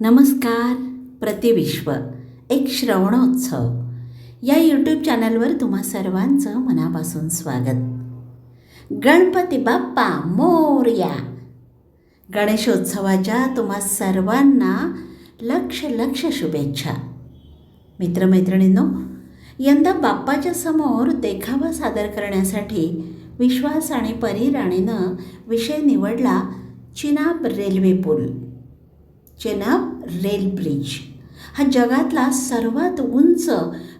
नमस्कार प्रतिविश्व एक श्रवणोत्सव. या यूट्यूब चॅनलवर तुम्हा सर्वांचं मनापासून स्वागत. गणपती बाप्पा मोरया गणेशोत्सवाच्या तुम्हा सर्वांना लक्ष लक्ष शुभेच्छा. मित्रमैत्रिणींनो यंदा बाप्पाच्या समोर देखावा सादर करण्यासाठी विश्वास आणि परीराणीनं विषय निवडला चिनाब रेल्वे पूल. Chenab rail bridge. हा जगातला सर्वात उंच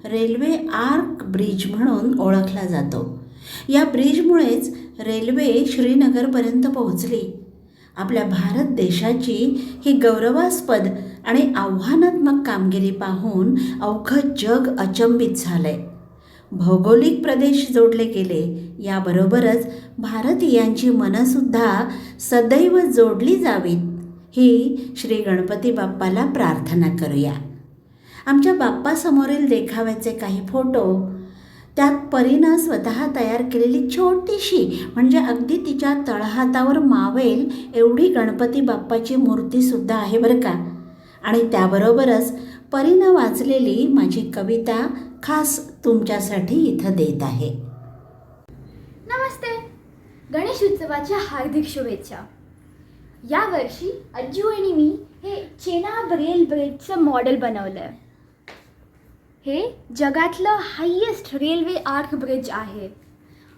रेल्वे आर्क ब्रिज म्हणून ओळखला जातो. या ब्रिजमुळेच रेल्वे श्रीनगरपर्यंत पोहोचली. आपल्या भारत देशाची ही गौरवास्पद आणि आव्हानात्मक कामगिरी पाहून अवघं जग अचंबित झालंय. भौगोलिक प्रदेश जोडले गेले याबरोबरच भारतीयांची मनंसुद्धा सदैव जोडली जावीत. ही श्री गणपती बाप्पाला प्रार्थना करूया. आमच्या बाप्पासमोरील देखाव्याचे काही फोटो त्यात परीनं स्वतः तयार केलेली छोटीशी म्हणजे अगदी तिच्या तळहातावर मावेल एवढी गणपती बाप्पाची मूर्तीसुद्धा आहे बरं का? आणि त्याबरोबरच परीनं वाचलेली माझी कविता खास तुमच्यासाठी इथं देत आहे. नमस्ते. गणेश उत्सवाच्या हार्दिक शुभेच्छा. यावर्षी अज्जू आणि मी हे चेना रेल ब्रिजचं मॉडेल बनवलं आहे हे जगातलं हायेस्ट रेल्वे आर्क ब्रिज आहे.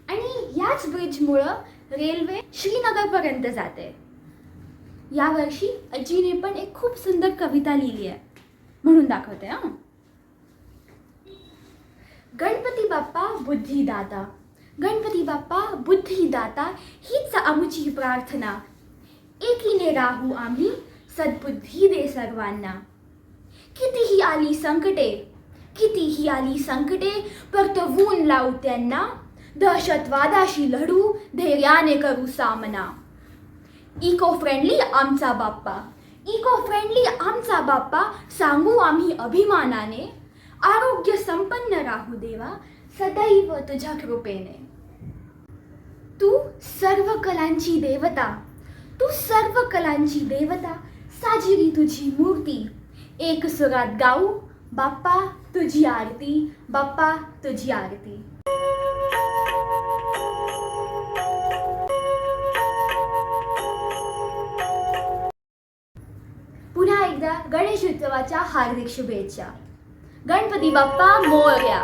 आणि याच ब्रिजमुळं रेल्वे श्रीनगरपर्यंत जाते. यावर्षी अज्जीने पण एक खूप सुंदर कविता लिहिली आहे. म्हणून दाखवते हां. गणपती बाप्पा बुद्धिदाता. गणपती बाप्पा बुद्धिदाता हीच आमची प्रार्थना. एकीने राहू आम्ही सद्बुद्धी दे सर्वांना. कितीही आली संकटे कितीही आली संकटे परतवून लावू त्यांना. दहशतवादाशी लढू धैर्याने करू सामना. इको फ्रेंडली आमचा बाप्पा. इको फ्रेंडली आमचा बाप्पा सांगू आम्ही अभिमानाने. आरोग्य संपन्न राहू देवा सदैव तुझ्या कृपेने. तू सर्व कलांची देवता. तू सर्व कलांची देवता साजिरी तुझी मूर्ती. एक सुरात गाऊ बाप्पा तुझी आरती बाप्पा तुझी आरती. पुन्हा एकदा गणेश उत्सवाच्या हार्दिक शुभेच्छा. गणपती बाप्पा मोर्या.